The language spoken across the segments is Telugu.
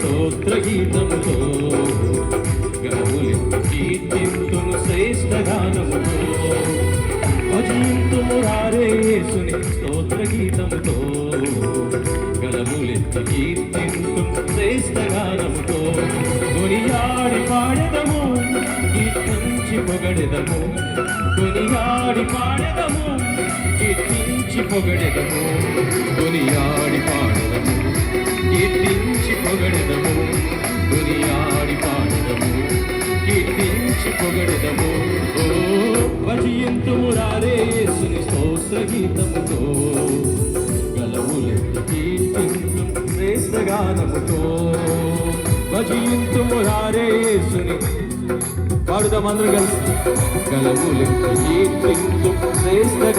స్తోత్ర గీతముతో గణములెత్తి కీర్తింతును శ్రేష్ఠ గానముతో. భజింతుము రారేసుని స్తోత్ర గీతముతో గణములెత్తి కీర్తింతు శ్రేష్ఠ గానముతో. కొనియాడి పాడెదము కీర్తించి పొగడెదము. కొనియాడి పాడెదము కీర్తించి పొగడెదము. కొనియాడి పాడెదము. కీర్తించి పొగడదము. దునియాడి పాడదము. కీర్తించి పొగడదము. ఓ రారేసుని స్తోత్ర గీతముతో. గలవులెత్తి కీర్తించు శ్రేష్ఠ గానముతో. భజయంతుము రారే పాడుదాం అందరూ కలిసి. గలవులెత్తి కీర్తింతు శ్రేష్ఠ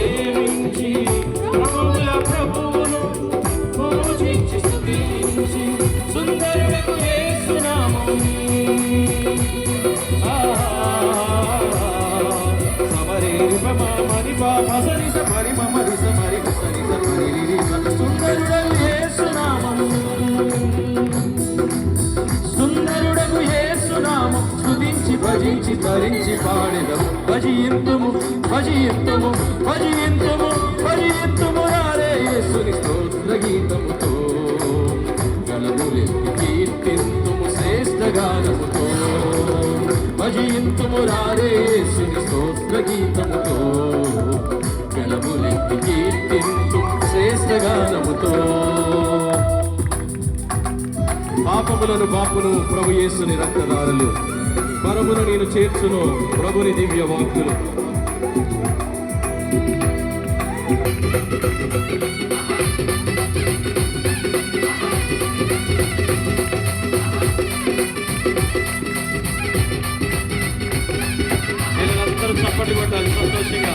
సేవించి ప్రభువుల ప్రభువును పూజించి స్తుతించి సుందరులకు యేసునామం సుందరుడకు భజించి తరించి పాడెదము. భజియంతుము భజియంతుము భజియంతుము భజియంతుము రారే యేసుని స్తోత్ర గీతముతో. గలములెత్తి కీర్తింతుము శ్రేష్ఠ గానముతో. భజింతుము రారే యేసుని స్తోత్ర గీతముతో. గలములెత్తి కీర్తింతుము శ్రేష్ఠ గానముతో. పాపములను పాపును ప్రభు యేసుని రక్తదారులు పరమును నేను చేర్చును ప్రభుని దివ్య వాక్కులు అందరూ చప్పటి కొట్టాలి సంతోషంగా.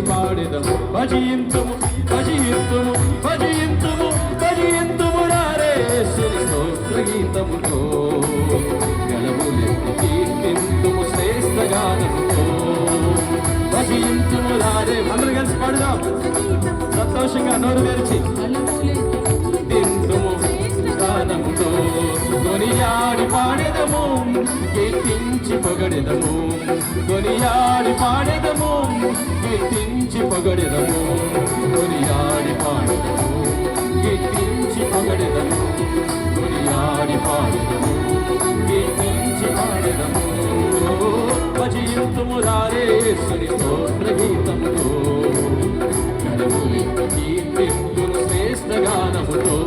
తరించి పాడెదము. భజింతుము భజింతుము భజింతుము భజింతుము రారే యేసుని స్తోత్ర గీతముతో. గలములెత్తి కీర్తింతుము శ్రేష్ఠ గానముతో. భజింతుము రారే అందరూ కలిసి పాడుదాం. సంతోషంగా నోరు తెరిచి. తింతుము గానముతో. కొనియాడి పాడెదము కీర్తించి పొగడెదము. కీర్తించి పగడెదము కొనియాడి పాడదము కీర్తించి పగడెదము కొనియాడి పాడదము కీర్తించి పాడెదము భజింతుము రారే సుని స్తోత్ర గీతముతో గణములెత్తి కీర్తింతును శ్రేష్ఠ గానముతో.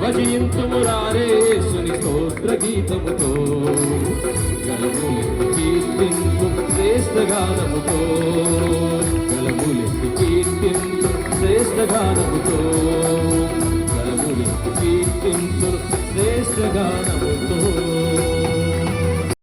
భజయంతుము రారే సుని స్తోత్ర గీతముతో గణములెత్తి కీర్తింపు శ్రేష్ఠ గానముతో.